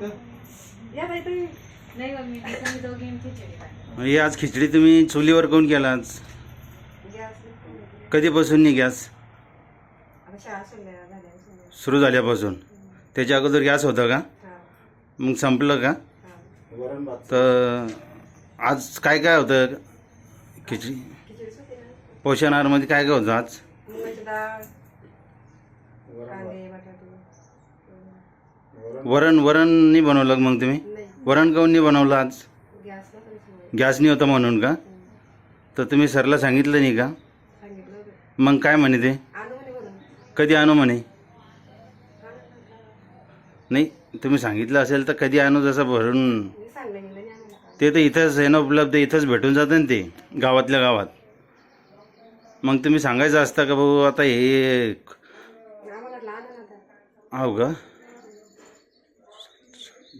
या बाई तुम्ही नाही मम्मी. हे आज खिचडी तुम्ही चुलीवर कोण केला आज? कधीपासून नाही गॅस. सुरू झाल्यापासून. त्याच्या अगोदर गॅस होता का? मग संपलं का? तर आज काय काय होतं? खिचडी? पोषण आहारमध्ये काय काय होतं आज? वरण वरण नाही बनवलं का मग तुम्ही? वरण काऊन नाही बनवलं आज? गॅस नाही होता म्हणून का? तर तुम्ही सरला सांगितलं नाही का? मग काय म्हणे ते? कधी आणू म्हणे? नाही तुम्ही सांगितलं असेल तर कधी आणू जसं भरून? ते तर इथंच आहे ना उपलब्ध इथंच भेटून जातं ना ते गावातल्या गावात. मग तुम्ही सांगायचं असतं का भाऊ आता हे हो का?